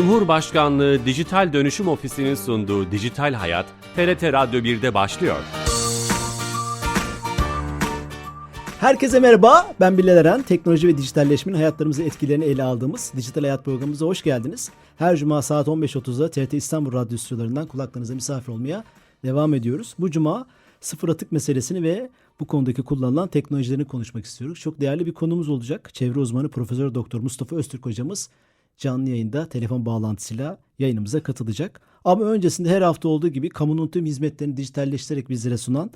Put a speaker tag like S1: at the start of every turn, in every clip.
S1: Cumhurbaşkanlığı Dijital Dönüşüm Ofisi'nin sunduğu Dijital Hayat, TRT Radyo 1'de başlıyor.
S2: Herkese merhaba. Ben Bilal Eren. Teknoloji ve dijitalleşmenin hayatlarımızı etkilerini ele aldığımız Dijital Hayat programımıza hoş geldiniz. Her cuma saat 15.30'da TRT İstanbul Radyo stüdyolarından kulaklarınıza misafir olmaya devam ediyoruz. Bu cuma sıfır atık meselesini ve bu konudaki kullanılan teknolojilerini konuşmak istiyoruz. Çok değerli bir konumuz olacak. Çevre uzmanı Profesör Doktor Mustafa Öztürk hocamız canlı yayında telefon bağlantısıyla yayınımıza katılacak. Ama öncesinde her hafta olduğu gibi kamunun tüm hizmetlerini dijitalleştirerek bizlere sunan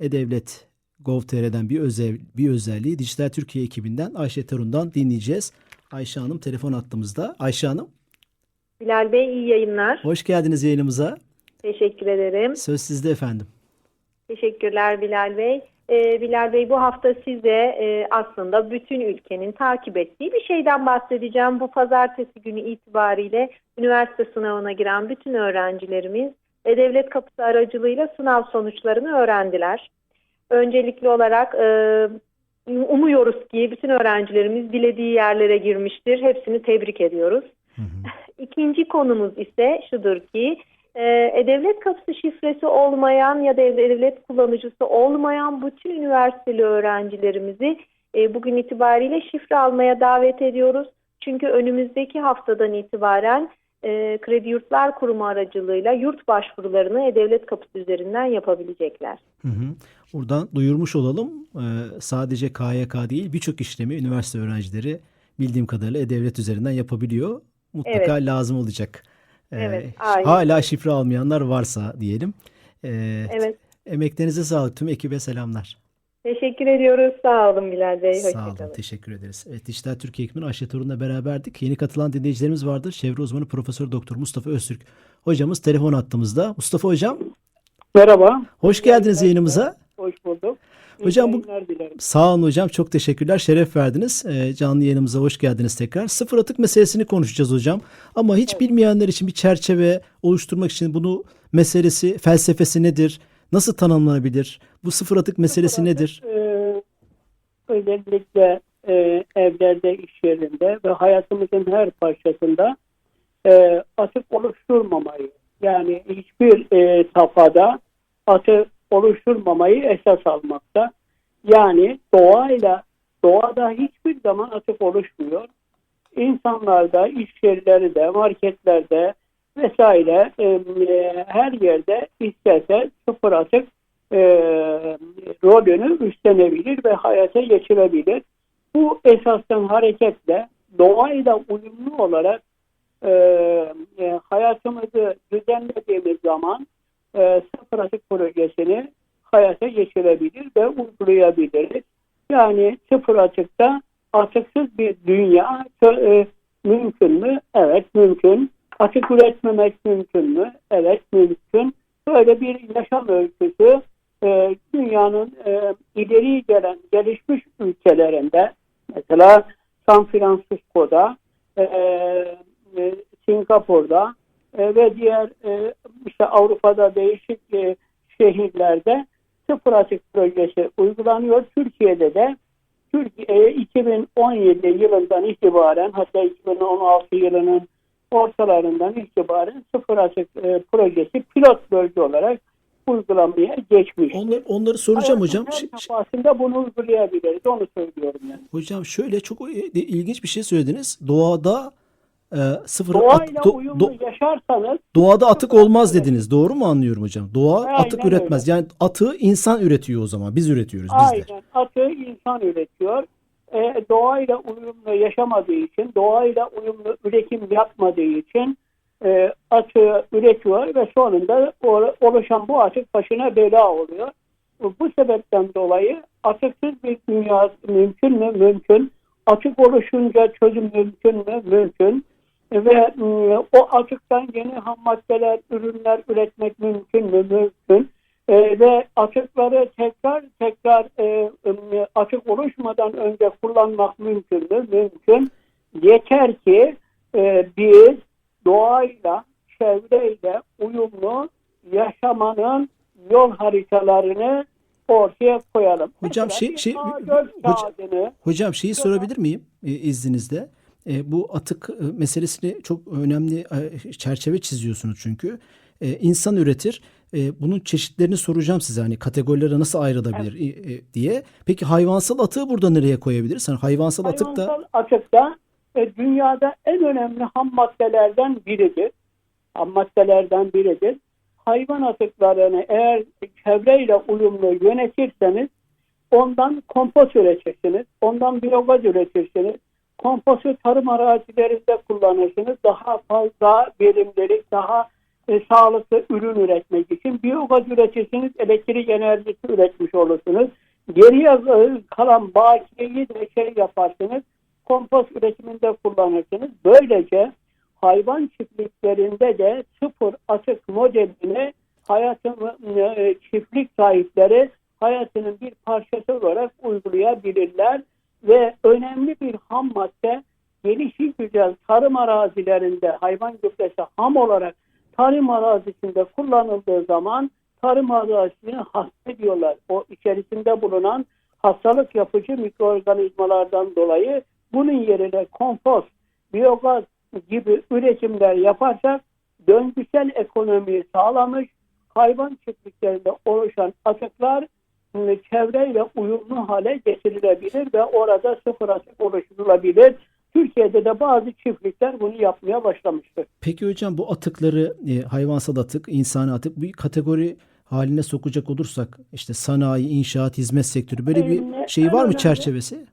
S2: E-Devlet Gov.tr'den bir, özel, bir özelliği Dijital Türkiye ekibinden Ayşe Tarun'dan dinleyeceğiz. Ayşe Hanım telefon attığımızda. Ayşe Hanım
S3: Bilal Bey iyi yayınlar.
S2: hoş geldiniz yayınımıza.
S3: Teşekkür ederim.
S2: Söz sizde efendim.
S3: Teşekkürler Bilal Bey. Ee, Bilal Bey bu hafta size e, aslında bütün ülkenin takip ettiği bir şeyden bahsedeceğim. Bu pazartesi günü itibariyle üniversite sınavına giren bütün öğrencilerimiz ve devlet kapısı aracılığıyla sınav sonuçlarını öğrendiler. Öncelikli olarak e, umuyoruz ki bütün öğrencilerimiz dilediği yerlere girmiştir. Hepsini tebrik ediyoruz. İkinci konumuz ise şudur ki e, E-Devlet kapısı şifresi olmayan ya da devlet kullanıcısı olmayan bütün üniversiteli öğrencilerimizi e, bugün itibariyle şifre almaya davet ediyoruz. Çünkü önümüzdeki haftadan itibaren e, Kredi Yurtlar Kurumu aracılığıyla yurt başvurularını E-Devlet kapısı üzerinden yapabilecekler.
S2: Hı hı. Buradan duyurmuş olalım. Ee, sadece KYK değil birçok işlemi üniversite öğrencileri bildiğim kadarıyla E-Devlet üzerinden yapabiliyor. Mutlaka
S3: Evet.
S2: lazım olacak. Ee,
S3: Evet, aynen.
S2: hala şifre almayanlar varsa diyelim. Ee,
S3: Evet.
S2: Emeklerinize sağlık. Tüm ekibe selamlar.
S3: Teşekkür ediyoruz. Sağ olun Bilal Bey.
S2: Sağ olun.
S3: Hoşçakalın.
S2: Teşekkür ederiz. Evet, Dijital Türkiye ekibinin Ayşe Torun'la beraberdik. Yeni katılan dinleyicilerimiz vardır. Çevre uzmanı Profesör Doktor Mustafa Öztürk hocamız telefon attığımızda. Mustafa hocam
S4: Merhaba.
S2: hoş geldiniz yayınımıza.
S4: Hoş bulduk.
S2: Hocam bu-. Sağ olun hocam. Çok teşekkürler. Şeref verdiniz. Ee, canlı yayınımıza hoş geldiniz tekrar. Sıfır atık meselesini konuşacağız hocam. Ama hiç bilmeyenler için bir çerçeve oluşturmak için bunu meselesi, felsefesi nedir? Nasıl tanımlanabilir? Bu sıfır atık meselesi nedir?
S4: Ee, özellikle e, evlerde, iş yerinde ve hayatımızın her parçasında e, atık oluşturmamayı yani hiçbir e, safhada atık oluşturmamayı esas almakta. Yani doğayla doğada hiçbir zaman atık oluşmuyor. İnsanlarda, iş yerlerinde, marketlerde vesaire e, her yerde isterse sıfır atık e, rolünü üstlenebilir ve hayata geçirebilir. Bu esastan hareketle doğayla uyumlu olarak e, e, hayatımızı düzenlediğimiz zaman e, sıfır projesini hayata geçirebilir ve uygulayabiliriz. Yani sıfır atıkta atıksız bir dünya e, mümkün mü? Evet mümkün. Atık üretmemek mümkün mü? Evet mümkün. Böyle bir yaşam öyküsü e, dünyanın e, ileri gelen gelişmiş ülkelerinde mesela San Francisco'da e, e, Singapur'da e, ve diğer e, işte Avrupa'da değişik e, şehirlerde sıfır atık projesi uygulanıyor. Türkiye'de de Türkiye 2017 yılından itibaren hatta 2016 yılının ortalarından itibaren sıfır atık e, projesi pilot bölge olarak uygulamaya geçmiş.
S2: Onları, onları soracağım hocam.
S4: Hayatın
S2: ş-
S4: safhasında bunu uygulayabiliriz. Onu söylüyorum yani.
S2: hocam şöyle çok e, ilginç bir şey söylediniz. Doğada e, sıfır
S4: Doğayla
S2: at- do-
S4: uyumlu
S2: do-
S4: yaşarsanız
S2: doğada atık olmaz dediniz. Doğru mu anlıyorum hocam? Doğa
S4: Aynen
S2: atık üretmez. Yani atığı insan üretiyor o zaman. Biz üretiyoruz bizler.
S4: aynen atığı insan üretiyor. E, doğayla uyumlu yaşamadığı için, doğayla uyumlu üretim yapmadığı için e, atığı üretiyor ve sonunda oluşan bu atık başına bela oluyor. Bu sebepten dolayı atıksız bir dünya mümkün mü? Mümkün. Atık oluşunca çözüm mümkün mü? Mümkün. Ve e, o atıktan yeni ham maddeler, ürünler üretmek mümkün mü? Mümkün. E, ve atıkları tekrar tekrar e, e, atık oluşmadan önce kullanmak mümkün mü? Mümkün. Yeter ki e, biz doğayla, çevreyle uyumlu yaşamanın yol haritalarını ortaya koyalım.
S2: Hocam
S4: Mesela
S2: şey- şey-
S4: A4
S2: hoca-
S4: kağıdını
S2: Hocam şeyi sorabilir miyim e, izninizle? E, bu atık e, meselesini çok önemli e, çerçeve çiziyorsunuz çünkü. E, insan üretir. E, bunun çeşitlerini soracağım size hani kategorilere nasıl ayrılabilir e, e, diye. Peki hayvansal atığı burada nereye koyabiliriz? Hani hayvansal atık da
S4: Hayvansal atık da e, dünyada en önemli ham maddelerden biridir. Ham maddelerden biridir. Hayvan atıklarını eğer çevreyle uyumlu yönetirseniz ondan kompost üretirsiniz. Ondan biyogaz üretirsiniz. Kompostu tarım arazilerinde kullanırsınız. Daha fazla verimlilik, daha e, sağlıklı ürün üretmek için biyogaz üretirsiniz. Elektrik enerjisi üretmiş olursunuz. Geriye kalan bakiyeyi de şey yaparsınız. Kompost üretiminde kullanırsınız. Böylece hayvan çiftliklerinde de sıfır atık modelini hayatın e, çiftlik sahipleri hayatının bir parçası olarak uygulayabilirler ve önemli bir ham madde gelişi güzel tarım arazilerinde hayvan gübresi ham olarak tarım arazisinde kullanıldığı zaman tarım arazisini hasta ediyorlar. O içerisinde bulunan hastalık yapıcı mikroorganizmalardan dolayı bunun yerine kompost, biyogaz gibi üretimler yaparsak döngüsel ekonomiyi sağlamış hayvan çiftliklerinde oluşan atıklar çevreyle uyumlu hale getirilebilir ve orada sıfır atık oluşturulabilir. Türkiye'de de bazı çiftlikler bunu yapmaya başlamıştır.
S2: Peki hocam bu atıkları e, hayvansal atık, insani atık bir kategori haline sokacak olursak işte sanayi, inşaat, hizmet sektörü böyle bir şey
S4: en
S2: var mı çerçevesi?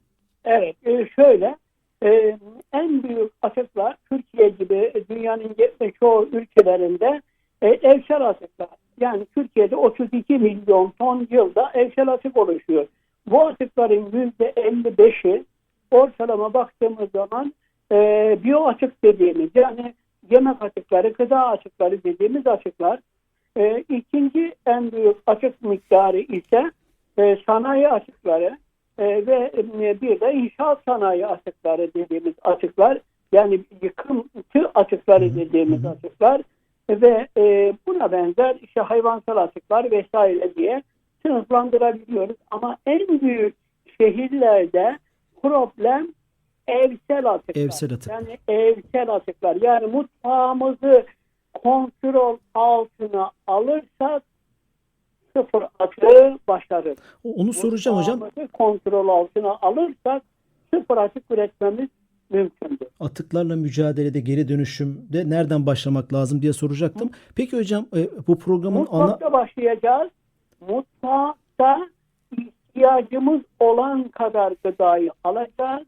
S4: Evet, e, şöyle e, en büyük atıklar Türkiye gibi dünyanın ge- çoğu ülkelerinde e, evsel atıklar. Yani Türkiye'de 32 milyon ton yılda evsel atık oluşuyor. Bu atıkların %55'i ortalama baktığımız zaman e, biyo atık dediğimiz yani yemek atıkları, gıda atıkları dediğimiz atıklar. E, ikinci en büyük atık miktarı ise e, sanayi atıkları e, ve e, bir de inşaat sanayi atıkları dediğimiz atıklar yani yıkıntı atıkları dediğimiz atıklar ve e, buna benzer işte hayvansal atıklar vesaire diye sınıflandırabiliyoruz. Ama en büyük şehirlerde problem evsel atıklar.
S2: Evsel atık.
S4: Yani evsel atıklar. Yani mutfağımızı kontrol altına alırsak sıfır atığı başarır.
S2: Onu soracağım hocam.
S4: Mutfağımızı kontrol altına alırsak sıfır atık üretmemiz mümkündür.
S2: Atıklarla mücadelede geri dönüşümde nereden başlamak lazım diye soracaktım. Peki hocam e, bu programın ana
S4: Mutfakta başlayacağız. Mutfakta ihtiyacımız olan kadar gıdayı alacağız.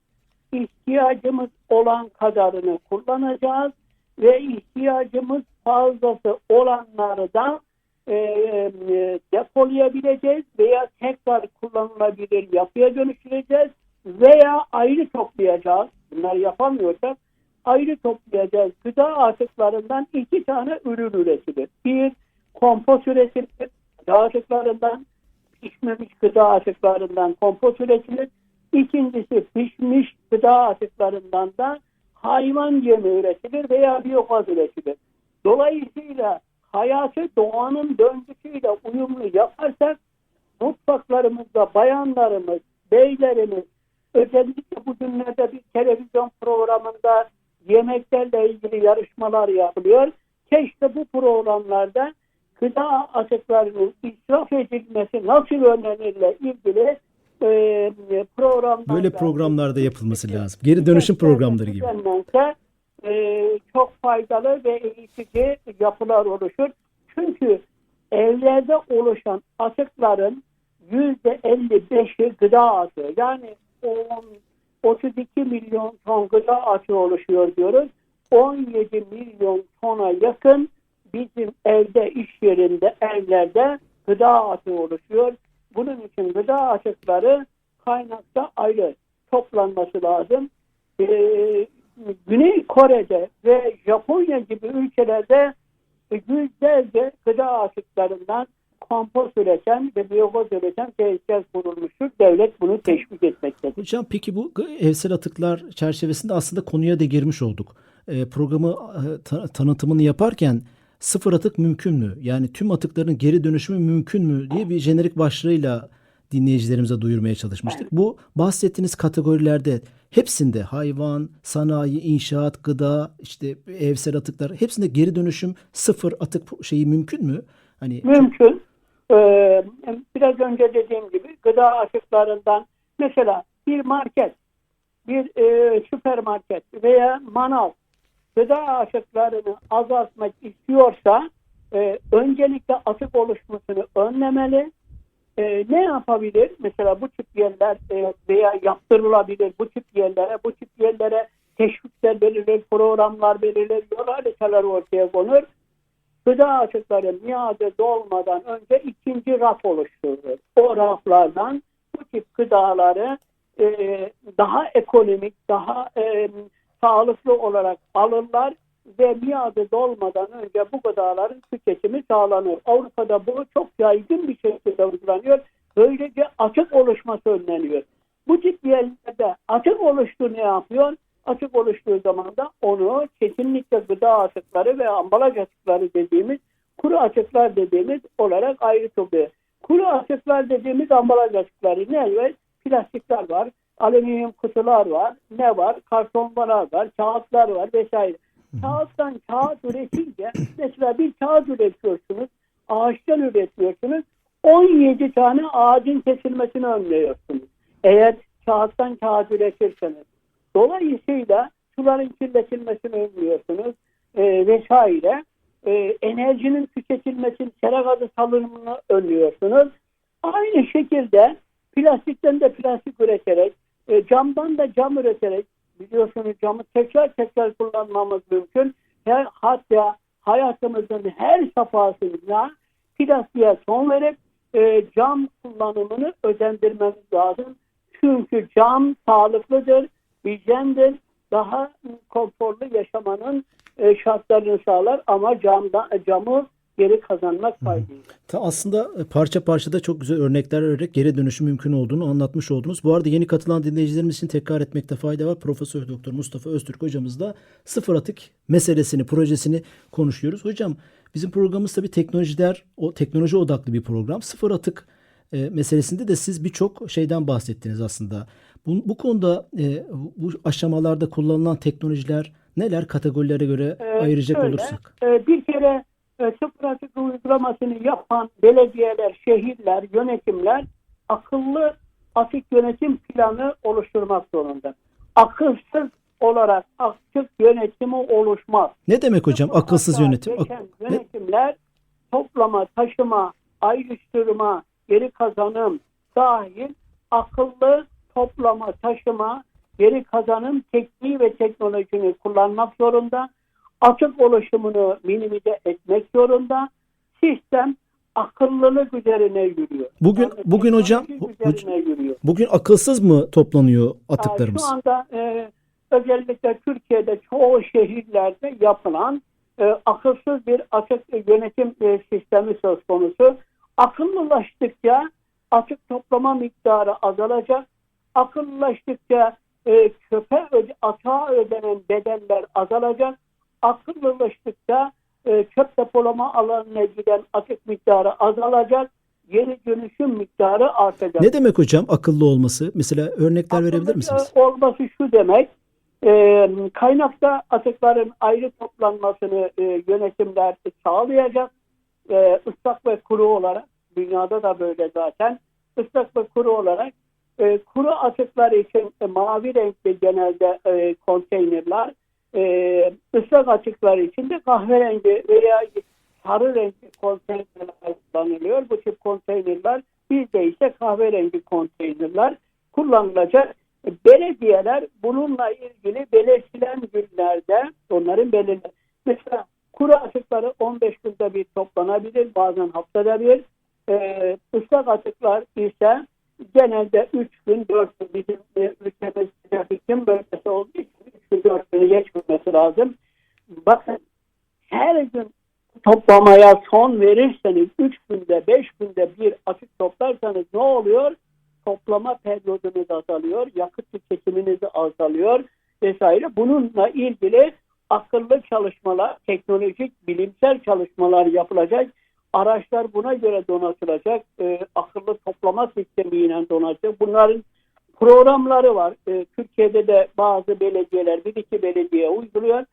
S4: İhtiyacımız olan kadarını kullanacağız ve ihtiyacımız fazlası olanları da e, e, depolayabileceğiz veya tekrar kullanılabilir yapıya dönüştüreceğiz veya ayrı toplayacağız. Bunları yapamıyorsak ayrı toplayacağız. Gıda atıklarından iki tane ürün üretilir. Bir, kompost üretilir. Gıda atıklarından pişmemiş gıda atıklarından kompost üretilir. İkincisi pişmiş gıda atıklarından da hayvan yemi üretilir veya biyogaz üretilir. Dolayısıyla hayatı doğanın döngüsüyle uyumlu yaparsak mutfaklarımızda bayanlarımız, beylerimiz özellikle bugünlerde bir televizyon programında yemeklerle ilgili yarışmalar yapılıyor. Keşke bu programlarda gıda atıklarının israf edilmesi nasıl önlenirle ilgili e, programlar
S2: böyle programlarda yapılması lazım. Geri dönüşüm programları gibi.
S4: E, çok faydalı ve eğitici yapılar oluşur. Çünkü evlerde oluşan atıkların yüzde 55'i gıda atığı. Yani 10, 32 milyon ton gıda atığı oluşuyor diyoruz. 17 milyon tona yakın bizim evde, iş yerinde, evlerde gıda atığı oluşuyor. Bunun için gıda atıkları kaynakta ayrı toplanması lazım. Ee, Güney Kore'de ve Japonya gibi ülkelerde yüzlerce gıda atıklarından kompost üreten ve biyogaz üreten tesisler kurulmuştur. Devlet bunu teşvik etmektedir.
S2: Hocam peki bu evsel atıklar çerçevesinde aslında konuya da girmiş olduk. E, programı e, ta- tanıtımını yaparken sıfır atık mümkün mü? Yani tüm atıkların geri dönüşümü mümkün mü diye bir jenerik başlığıyla dinleyicilerimize duyurmaya çalışmıştık. Bu bahsettiğiniz kategorilerde hepsinde hayvan, sanayi, inşaat, gıda, işte evsel atıklar hepsinde geri dönüşüm sıfır atık şeyi mümkün mü? Hani
S4: Mümkün. Ee, biraz önce dediğim gibi gıda atıklarından mesela bir market, bir e, süpermarket veya manav gıda atıklarını azaltmak istiyorsa e, öncelikle atık oluşmasını önlemeli. E, ne yapabilir? Mesela bu tip yerler e, veya yaptırılabilir bu tip yerlere, bu tip yerlere teşvikler verilir, programlar verilir, yol haritaları ortaya konur gıda atıkları miadı dolmadan önce ikinci raf oluşturulur. O raflardan bu tip gıdaları e, daha ekonomik, daha e, sağlıklı olarak alırlar ve miadı dolmadan önce bu gıdaların tüketimi sağlanır. Avrupa'da bu çok yaygın bir şekilde uygulanıyor. Böylece atık oluşması önleniyor. Bu tip yerlerde atık oluştu ne yapıyor? Atık oluştuğu zaman da onu kesinlikle gıda atıkları ve ambalaj atıkları dediğimiz kuru atıklar dediğimiz olarak ayrı tutuyor. Kuru atıklar dediğimiz ambalaj atıkları ne var? Plastikler var, alüminyum kutular var, ne var? Kartonlar var, kağıtlar var vesaire. Kağıttan kağıt üretince mesela bir kağıt üretiyorsunuz, ağaçtan üretiyorsunuz, 17 tane ağacın kesilmesini önlüyorsunuz. Eğer kağıttan kağıt üretirseniz. Dolayısıyla suların kirletilmesini önlüyorsunuz e, vesaire. E, enerjinin tüketilmesini, sera gazı salınımını önlüyorsunuz. Aynı şekilde plastikten de plastik üreterek, e, camdan da cam üreterek, biliyorsunuz camı tekrar tekrar kullanmamız mümkün. Her, hatta hayatımızın her safhasında plastiğe son verip e, cam kullanımını özendirmemiz lazım. Çünkü cam sağlıklıdır, hijyendir, daha konforlu yaşamanın e, şartlarını sağlar ama camda, camı geri kazanmak faydayı.
S2: Ta aslında e, parça parça da çok güzel örnekler vererek geri dönüşüm mümkün olduğunu anlatmış oldunuz. Bu arada yeni katılan dinleyicilerimiz için tekrar etmekte fayda var. Profesör Doktor Mustafa Öztürk hocamızla sıfır atık meselesini, projesini konuşuyoruz. Hocam bizim programımız tabii teknolojiler, o teknoloji odaklı bir program. Sıfır atık e, meselesinde de siz birçok şeyden bahsettiniz aslında. Bu, bu konuda e, bu aşamalarda kullanılan teknolojiler neler kategorilere göre
S4: Ee,
S2: ayıracak
S4: şöyle,
S2: olursak?
S4: e, bir kere e, sıfır atık uygulamasını yapan belediyeler, şehirler, yönetimler akıllı atık yönetim planı oluşturmak zorunda. Akılsız olarak atık yönetimi oluşmaz.
S2: Ne demek hocam
S4: Sıfır
S2: akılsız yönetim? Ak-
S4: geçen
S2: ne-
S4: yönetimler toplama, taşıma, ayrıştırma, geri kazanım dahil akıllı toplama, taşıma, geri kazanım tekniği ve teknolojini kullanmak zorunda. Atık oluşumunu minimize etmek zorunda. Sistem akıllılık üzerine yürüyor.
S2: Bugün-
S4: Yani
S2: bugün hocam-
S4: yürüyor.
S2: Bugün akılsız mı toplanıyor atıklarımız?
S4: Şu anda e, özellikle Türkiye'de çoğu şehirlerde yapılan e, akılsız bir atık yönetim e, sistemi söz konusu. Akıllılaştıkça atık toplama miktarı azalacak. Akıllılaştıkça e, köpe öde, atağa ödenen bedeller azalacak. Akıllılaştıkça e, çöp depolama alanına giden atık miktarı azalacak. Geri dönüşüm miktarı artacak.
S2: Ne demek hocam akıllı olması? Mesela örnekler verebilir
S4: Akıllı
S2: misiniz?
S4: Olması şu demek, e, kaynakta atıkların ayrı toplanmasını e, yönetimler sağlayacak. E, ıslak ve kuru olarak, dünyada da böyle zaten, ıslak ve kuru olarak e, kuru atıklar için e, mavi renkli genelde e, konteynerler, e, ıslak atıklar için de kahverengi veya sarı renkli konteynerler kullanılıyor. Bu tip konteynerler bizde ise kahverengi konteynerler kullanılacak. Belediyeler bununla ilgili belirtilen günlerde onların belirli mesela kuru atıkları 15 günde bir toplanabilir bazen haftada bir ee, ıslak atıklar ise genelde 3 gün 4 gün bizim e, ülkemiz sıcak iklim bölgesi olduğu için 3 gün 4 günü geçmemesi lazım. Bakın her gün toplamaya son verirseniz 3 günde 5 günde bir atık toplarsanız ne oluyor? Toplama periyodunuz azalıyor, yakıt tüketiminiz azalıyor vesaire. Bununla ilgili akıllı çalışmalar, teknolojik, bilimsel çalışmalar yapılacak. Araçlar buna göre donatılacak. E, akıllı toplama sistemiyle donatılacak. Bunların programları var. E, Türkiye'de de bazı belediyeler, bir iki belediye uyguluyor.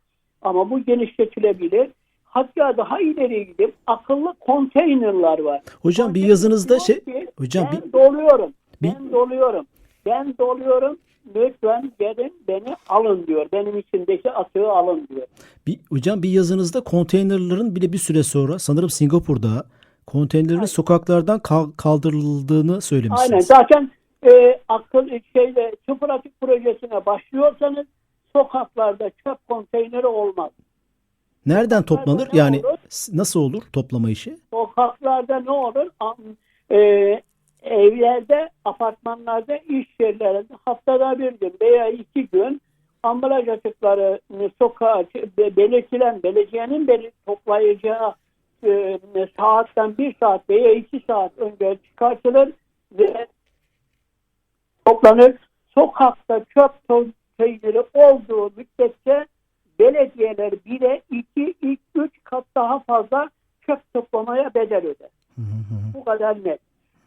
S4: Ama bu genişletilebilir. Hatta daha ileri gidip akıllı konteynerlar var.
S2: Hocam bir yazınızda şey hocam
S4: ben
S2: bir,
S4: doluyorum.
S2: bir-
S4: Ben doluyorum. Ben doluyorum. Lütfen gelin beni alın diyor. Benim içindeki atığı alın diyor.
S2: bir hocam bir yazınızda konteynerların bile bir süre sonra sanırım Singapur'da konteynerlerin sokaklardan kal- kaldırıldığını söylemişsiniz.
S4: Aynen. Zaten e, akıl şeyde sıfır atık projesine başlıyorsanız sokaklarda çöp konteyneri olmaz.
S2: Nereden toplanır?
S4: ne
S2: Yani
S4: olur?
S2: nasıl olur toplama işi?
S4: Sokaklarda ne olur? E, evlerde, apartmanlarda, iş yerlerinde haftada bir gün veya iki gün ambalaj atıkları e, sokağa be- belirtilen belediyenin beli toplayacağı e, saatten bir saat veya iki saat önce çıkartılır ve toplanır. Sokakta çöp konteyneri olduğu müddetçe belediyeler bile iki, ilk üç kat daha fazla çöp toplamaya bedel öder.
S2: Hı hı.
S4: Bu kadar net.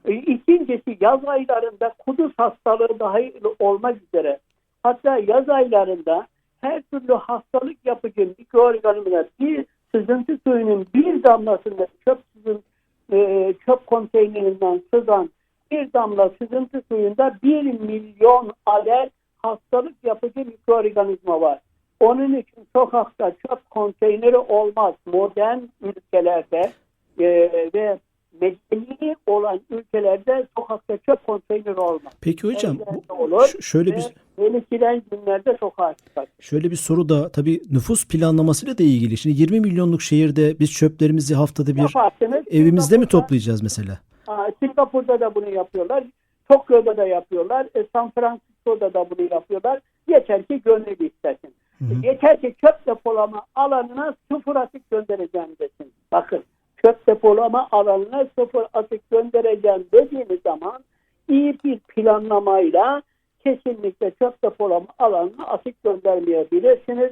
S4: E, İkincisi yaz aylarında kuduz hastalığı dahil olmak üzere hatta yaz aylarında her türlü hastalık yapıcı mikroorganizmalar bir sızıntı suyunun bir damlasında çöp sızın, e, çöp konteynerinden sızan bir damla sızıntı suyunda bir milyon adet hastalık yapıcı mikroorganizma var. Onun için sokakta çöp konteyneri olmaz. Modern ülkelerde e, ve medeni olan ülkelerde sokakta çöp konteyneri olmaz.
S2: Peki hocam bu,
S4: olur
S2: şöyle bir
S4: ve belirtilen günlerde sokağa çıkar.
S2: şöyle bir soru da tabii nüfus planlamasıyla da ilgili. Şimdi 20 milyonluk şehirde biz çöplerimizi haftada bir
S4: Yaparsınız.
S2: evimizde mi toplayacağız mesela?
S4: Aa, Singapur'da da bunu yapıyorlar. Tokyo'da da yapıyorlar. E, San Francisco'da da bunu yapıyorlar. Yeter ki gönül istesin.
S2: Hı hı.
S4: Yeter ki çöp depolama alanına sıfır atık göndereceğim desin. Bakın çöp depolama alanına sıfır atık göndereceğim dediğiniz zaman iyi bir planlamayla kesinlikle çöp depolama alanına atık göndermeyebilirsiniz.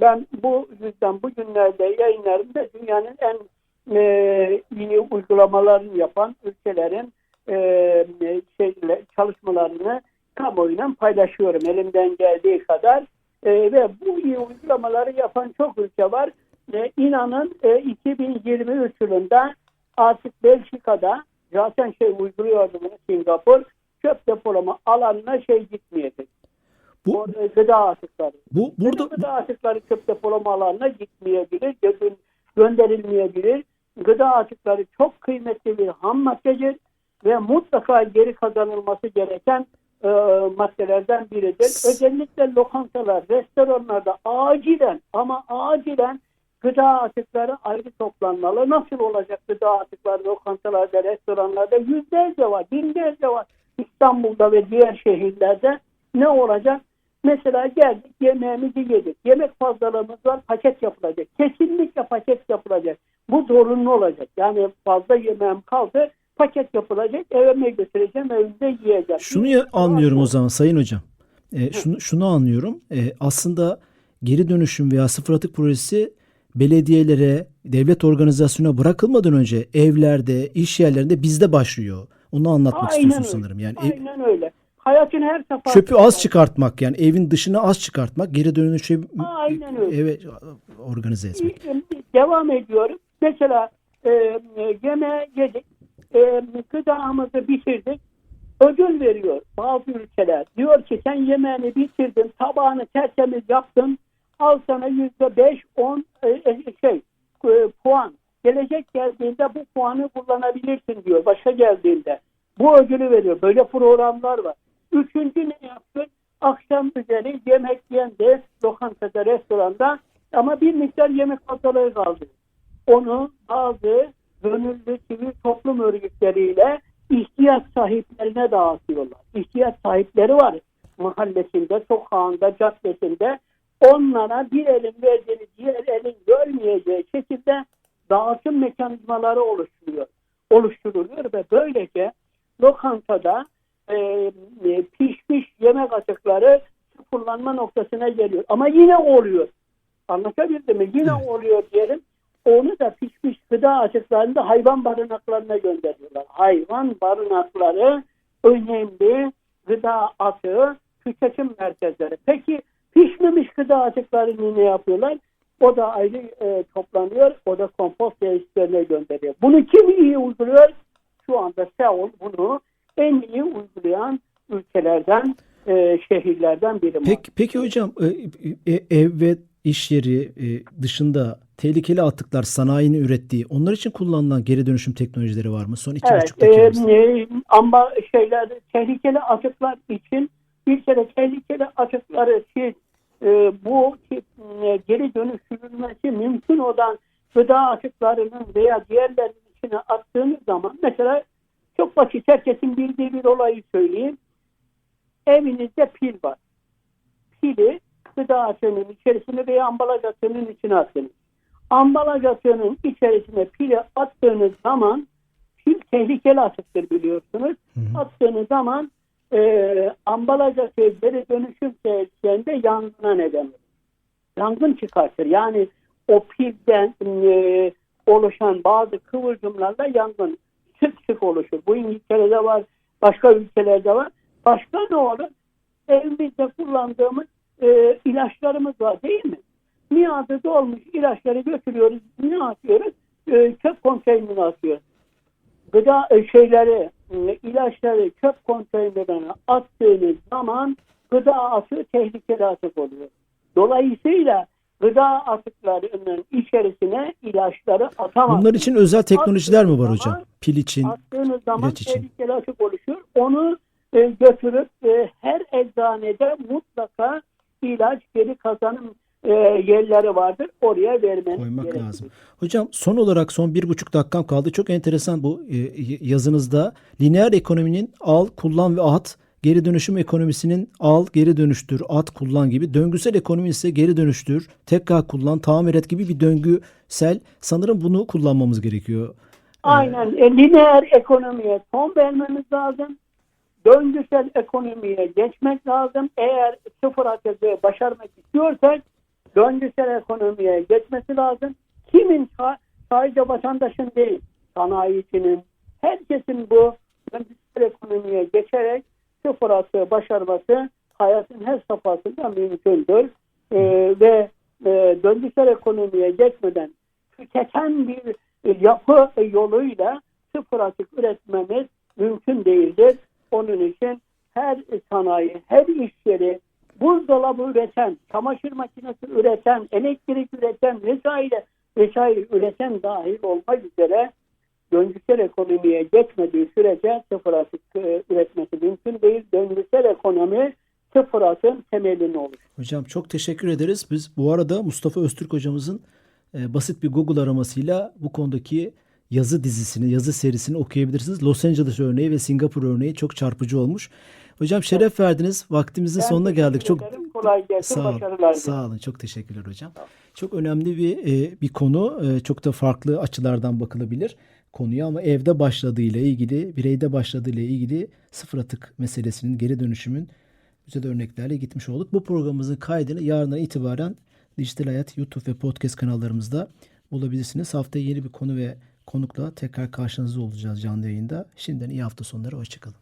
S4: Ben bu yüzden bugünlerde yayınlarımda dünyanın en e, iyi uygulamalarını yapan ülkelerin e, şeyle, çalışmalarını kamuoyuyla paylaşıyorum elimden geldiği kadar. E, ve bu iyi uygulamaları yapan çok ülke var. E, inanın e, 2023 yılında artık Belçika'da zaten şey uyguluyordu bunu Singapur çöp depolama alanına şey gitmeyecek.
S2: Bu
S4: Orada gıda atıkları.
S2: bu burada
S4: Gıda atıkları çöp depolama alanına gitmeyebilir, gö- gönderilmeyebilir. Gıda atıkları çok kıymetli bir ham maddedir ve mutlaka geri kazanılması gereken e, maddelerden biridir. Özellikle lokantalar, restoranlarda acilen ama acilen gıda atıkları ayrı toplanmalı. Nasıl olacak gıda atıkları lokantalarda, restoranlarda? Yüzlerce var, binlerce var. İstanbul'da ve diğer şehirlerde ne olacak? Mesela geldik yemeğimizi yedik. Yemek fazlalığımız var paket yapılacak. Kesinlikle paket yapılacak. Bu zorunlu olacak. Yani fazla yemeğim kaldı paket yapılacak. Evime götüreceğim evimde yiyeceğim.
S2: Şunu ya- anlıyorum o zaman Sayın Hocam. E, şunu, şunu anlıyorum. E, aslında geri dönüşüm veya sıfır atık projesi belediyelere, devlet organizasyonuna bırakılmadan önce evlerde, iş yerlerinde bizde başlıyor. Onu anlatmak
S4: Aynen
S2: istiyorsun
S4: öyle.
S2: sanırım. Yani ev-
S4: Aynen öyle. Hayatın her safhasında.
S2: çöpü az çıkartmak yani evin dışına az çıkartmak, geri dönüşüm
S4: Aynen öyle.
S2: eve organize etmek.
S4: Devam ediyorum. Mesela e, e, yemeği yedik. E, gıdamızı bitirdik. Ödül veriyor bazı ülkeler. Diyor ki sen yemeğini bitirdin, tabağını tertemiz yaptın. Al sana yüzde beş, on e, e, şey e, puan. Gelecek geldiğinde bu puanı kullanabilirsin diyor. Başka geldiğinde. Bu ödülü veriyor. Böyle programlar var. Üçüncü ne yaptı? Akşam üzeri yemek yendi lokantada, restoranda ama bir miktar yemek fazlalığı kaldı. Onu bazı gönüllü sivil toplum örgütleriyle ihtiyaç sahiplerine dağıtıyorlar. İhtiyaç sahipleri var mahallesinde, sokağında, caddesinde. Onlara bir elin verdiğini diğer elin görmeyeceği şekilde dağıtım mekanizmaları oluşturuyor. Oluşturuluyor ve böylece lokantada e, e, pişmiş yemek atıkları sıfırlanma noktasına geliyor. Ama yine oluyor. Anlatabildim mi? Yine oluyor diyelim. onu da pişmiş gıda atıklarını hayvan barınaklarına gönderiyorlar. Hayvan barınakları önemli gıda atığı tüketim merkezleri. Peki pişmemiş gıda atıklarını ne yapıyorlar? O da ayrı e, toplanıyor. O da kompost tesislerine gönderiyor. Bunu kim iyi uyguluyor? Şu anda Seul bunu en iyi uygulayan ülkelerden, e, şehirlerden biri.
S2: Peki, peki hocam e, e, ev ve iş yeri e, dışında tehlikeli atıklar sanayinin ürettiği onlar için kullanılan geri dönüşüm teknolojileri var mı? Son iki
S4: Evet,
S2: buçuk
S4: e,
S2: dakikamızda.
S4: e, ama şeyler tehlikeli atıklar için bir kere tehlikeli atıkları siz e, bu e, geri dönüştürülmesi mümkün olan gıda atıklarının veya diğerlerinin içine attığınız zaman mesela çok basit herkesin bildiği bir olayı söyleyeyim. Evinizde pil var. Pili gıda atığının içerisine veya ambalaj atığının içine attınız. Ambalaj atığının içerisine pili attığınız zaman pil tehlikeli atıktır biliyorsunuz.
S2: Hı hı.
S4: Attığınız zaman e, ambalaj atığı geri dönüşüm tesislerinde yangına neden olur. Yangın çıkartır. Yani o pilden e, oluşan bazı kıvılcımlarla yangın sık sık oluşur. Bu İngiltere'de var, başka ülkelerde var. Başka ne olur? Evimizde kullandığımız e, ilaçlarımız var değil mi? Miadı dolmuş ilaçları götürüyoruz. Ne atıyoruz? E, çöp konteynerine atıyoruz. Gıda e, şeyleri, e, ilaçları çöp konteynerine attığınız zaman gıda atığı tehlikeli atık oluyor. Dolayısıyla gıda atıklarının içerisine ilaçları atamazsınız.
S2: Bunlar için özel teknolojiler mi var hocam?
S4: zaman-
S2: Pil için.
S4: attığınız zaman
S2: ilaç için.
S4: tehlikeli atık oluşur. Onu e, götürüp e, her eczanede mutlaka ilaç geri kazanım e, yerleri vardır. Oraya vermeniz
S2: Koymak
S4: gerekir.
S2: lazım. Hocam son olarak son bir buçuk dakikam kaldı. Çok enteresan bu e, yazınızda. Lineer ekonominin al, kullan ve at, geri dönüşüm ekonomisinin al, geri dönüştür, at, kullan gibi. Döngüsel ekonomi ise geri dönüştür, tekrar kullan, tamir et gibi bir döngüsel. Sanırım bunu kullanmamız gerekiyor.
S4: Aynen. E, lineer ekonomiye son vermemiz lazım. Döngüsel ekonomiye geçmek lazım. Eğer sıfır atığı başarmak istiyorsak döngüsel ekonomiye geçmesi lazım. Kimin sa- sadece vatandaşın değil, sanayicinin, herkesin bu döngüsel ekonomiye geçerek sıfır atığı başarması hayatın her safhasında mümkündür. Ee, ve e, döngüsel ekonomiye geçmeden tüketen bir yapı yoluyla sıfır atık üretmemiz mümkün değildir. Onun için her sanayi, her iş yeri, buzdolabı üreten, çamaşır makinesi üreten, elektrik üreten vesaire vesaire üreten dahil olmak üzere döngüsel ekonomiye geçmediği sürece sıfır atık e, üretmesi mümkün değil. Döngüsel ekonomi sıfır atın temelini olur.
S2: Hocam çok teşekkür ederiz. Biz bu arada Mustafa Öztürk hocamızın e, basit bir Google aramasıyla bu konudaki yazı dizisini, yazı serisini okuyabilirsiniz. Los Angeles örneği ve Singapur örneği çok çarpıcı olmuş. Hocam şeref verdiniz. Vaktimizin
S4: Ben
S2: sonuna geldik. Çok
S4: ederim. Kolay gelsin.
S2: Sağ olun.
S4: Başarılar.
S2: Sağ olun. Çok teşekkürler hocam. Çok önemli bir e, bir konu. E, çok da farklı açılardan bakılabilir konuya ama evde başladığı ile ilgili, bireyde başladığı ile ilgili sıfır atık meselesinin, geri dönüşümün güzel örneklerle gitmiş olduk. Bu programımızın kaydını yarından itibaren Dijital Hayat YouTube ve podcast kanallarımızda bulabilirsiniz. Haftaya yeni bir konu ve konukla tekrar karşınızda olacağız canlı yayında. Şimdiden iyi hafta sonları. Hoşçakalın.